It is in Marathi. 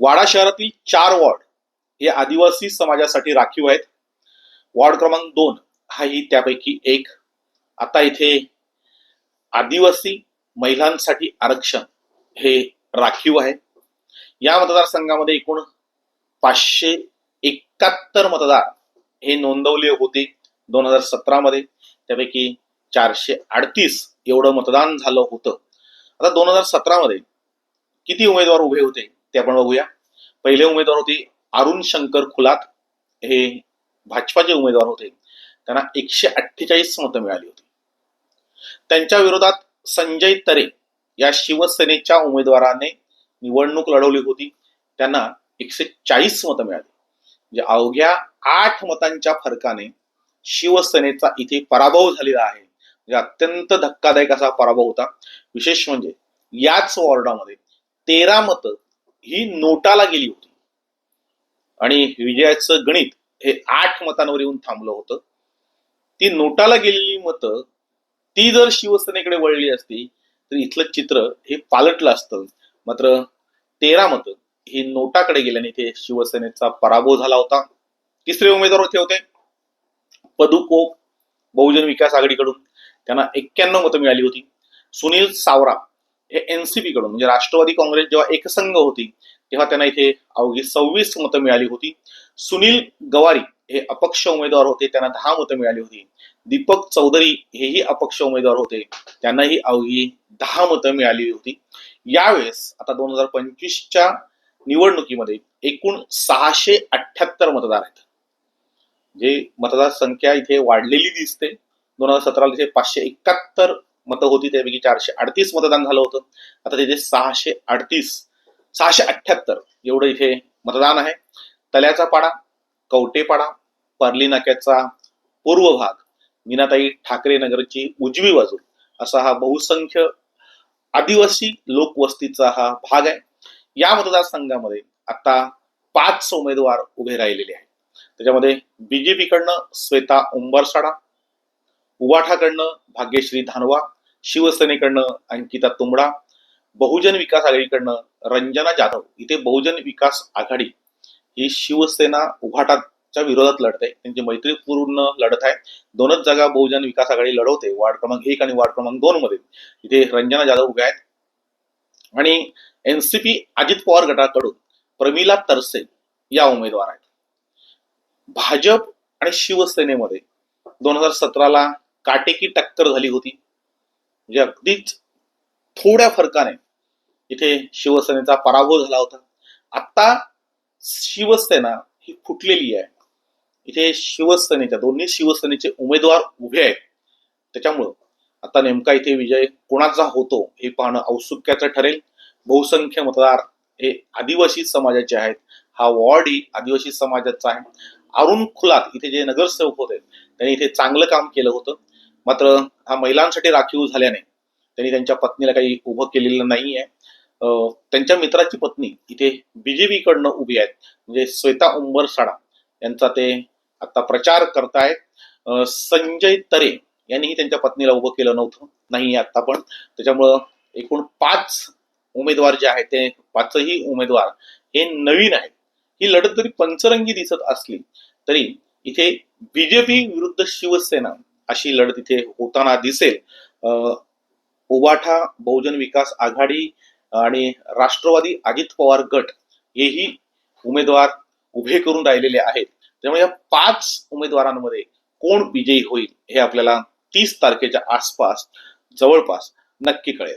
वाडा शहरातील चार वॉर्ड हे आदिवासी समाजासाठी राखीव आहेत. वॉर्ड क्रमांक दोन हा ही त्यापैकी एक. आता इथे आदिवासी महिलांसाठी आरक्षण हे राखीव आहे. या मतदारसंघामध्ये एकूण पाचशे एकाहत्तर मतदार हे नोंदवले होते दोन हजार सतरामध्ये. त्यापैकी चारशे अडतीस एवढं मतदान झालं होतं. आता दोन हजार सतरामध्ये किती उमेदवार उभे होते? ते आपण बघूया. पहिले उमेदवार होते अरुण शंकर खुलात. हे भाजपाचे उमेदवार होते. त्यांना एकशे अठ्ठेचाळीस मतं मिळाली होती. त्यांच्या विरोधात संजय तरे या शिवसेनेच्या उमेदवाराने निवडणूक लढवली होती. त्यांना एकशे चाळीस मतं मिळाली. म्हणजे अवघ्या आठ मतांच्या फरकाने शिवसेनेचा इथे पराभव झालेला आहे. म्हणजे अत्यंत धक्कादायक असा पराभव होता. विशेष म्हणजे याच वॉर्डामध्ये तेरा मतं ही नोटाला गेली होती. आणि विजयाचं गणित हे आठ मतांवर येऊन थांबलं होतं. ती नोटाला गेलेली मतं ती जर शिवसेनेकडे वळली असती तर इथलं चित्र हे पालटलं असतं. मात्र तेरा मतं ही नोटाकडे गेल्याने इथे शिवसेनेचा पराभव झाला होता. तिसरे उमेदवार होते होते. पदुकोप बहुजन विकास आघाडीकडून त्यांना एक्क्याण्णव मतं मिळाली होती. सुनील सावरा एनसीपी कडून म्हणजे राष्ट्रवादी काँग्रेस जेव्हा एकसंघ होती तेव्हा त्यांना इथे अवघी सव्वीस मतं मिळाली होती. सुनील गवारी हे अपक्ष उमेदवार होते त्यांना दहा मतं मिळाली होती. दीपक चौधरी हेही अपक्ष उमेदवार होते त्यांनाही अवघी दहा मतं मिळाली होती. यावेळेस आता दोन हजार पंचवीसच्या निवडणुकीमध्ये एकूण सहाशे अठ्याहत्तर मतदार आहेत. जे मतदार संख्या इथे वाढलेली दिसते. दोन हजार सतराला इथे पाचशे एकाहत्तर मतं होती त्यापैकी चारशे अडतीस मतदान झालं होतं. आता तिथे सहाशे अडतीस सहाशे अठ्ठ्याहत्तर एवढं इथे मतदान आहे. तल्याचा पाडा कवटेपाडा पर्ली नाक्याचा पूर्व भाग मीनाताई ठाकरे नगरची उजवी बाजू असा हा बहुसंख्य आदिवासी लोकवस्तीचा हा भाग आहे. या मतदारसंघामध्ये आता पाच उमेदवार उभे राहिलेले आहेत. त्याच्यामध्ये बीजेपीकडनं श्वेता उंबरसाडा उवाठाकडनं भाग्यश्री धानवा शिवसेनेकडनं अंकिता तुंबडा बहुजन विकास आघाडीकडनं रंजना जाधव. इथे बहुजन विकास आघाडी ही शिवसेना उघाटाच्या विरोधात लढते. त्यांची मैत्रीपूर्ण लढत आहे. दोनच जागा बहुजन विकास आघाडी लढवते. वार्ड क्रमांक एक आणि वार्ड क्रमांक दोन मध्ये. इथे रंजना जाधव उभ्या आहेत. आणि एनसीपी अजित पवार गटाकडून प्रमिला तरसे या उमेदवार आहेत. भाजप आणि शिवसेनेमध्ये दोन हजार सतराला काटेकी टक्कर झाली होती. म्हणजे अगदीच थोड्या फरकाने इथे शिवसेनेचा पराभव झाला होता. आता शिवसेना ही फुटलेली आहे. इथे शिवसेनेच्या दोन्ही शिवसेनेचे उमेदवार उभे आहेत. त्याच्यामुळं आता नेमका इथे विजय कोणाचा होतो हे पाहणं औत्सुक्याचं ठरेल. बहुसंख्य मतदार हे आदिवासी समाजाचे आहेत. हा वॉर्ड ही आदिवासी समाजाचा आहे. अरुण खुलात इथे जे नगरसेवक होते त्यांनी इथे चांगलं काम केलं होतं. मात्र हा महिलांसाठी राखीव झाल्याने त्यांनी त्यांच्या पत्नीला काही उभं केलेलं नाही आहे त्यांच्या मित्राची पत्नी इथे बीजेपी कडनं उभी आहेत. म्हणजे श्वेता उंबरसाडा यांचा ते आता प्रचार करतायत. संजय तरे यांनीही त्यांच्या पत्नीला उभं केलं नव्हतं. नाही आता पण. त्याच्यामुळं एकूण पाच उमेदवार जे आहेत ते पाचही उमेदवार हे नवीन आहेत. ही लढत जरी पंचरंगी दिसत असली तरी इथे बीजेपी विरुद्ध शिवसेना अशी लढ तिथे होताना दिसेल. ओवाठा उबाठा बहुजन विकास आघाडी आणि राष्ट्रवादी अजित पवार गट हेही उमेदवार उभे करून राहिलेले आहेत. त्यामुळे या पाच उमेदवारांमध्ये कोण विजयी होईल हे आपल्याला तीस तारखेच्या आसपास जवळपास नक्की कळेल.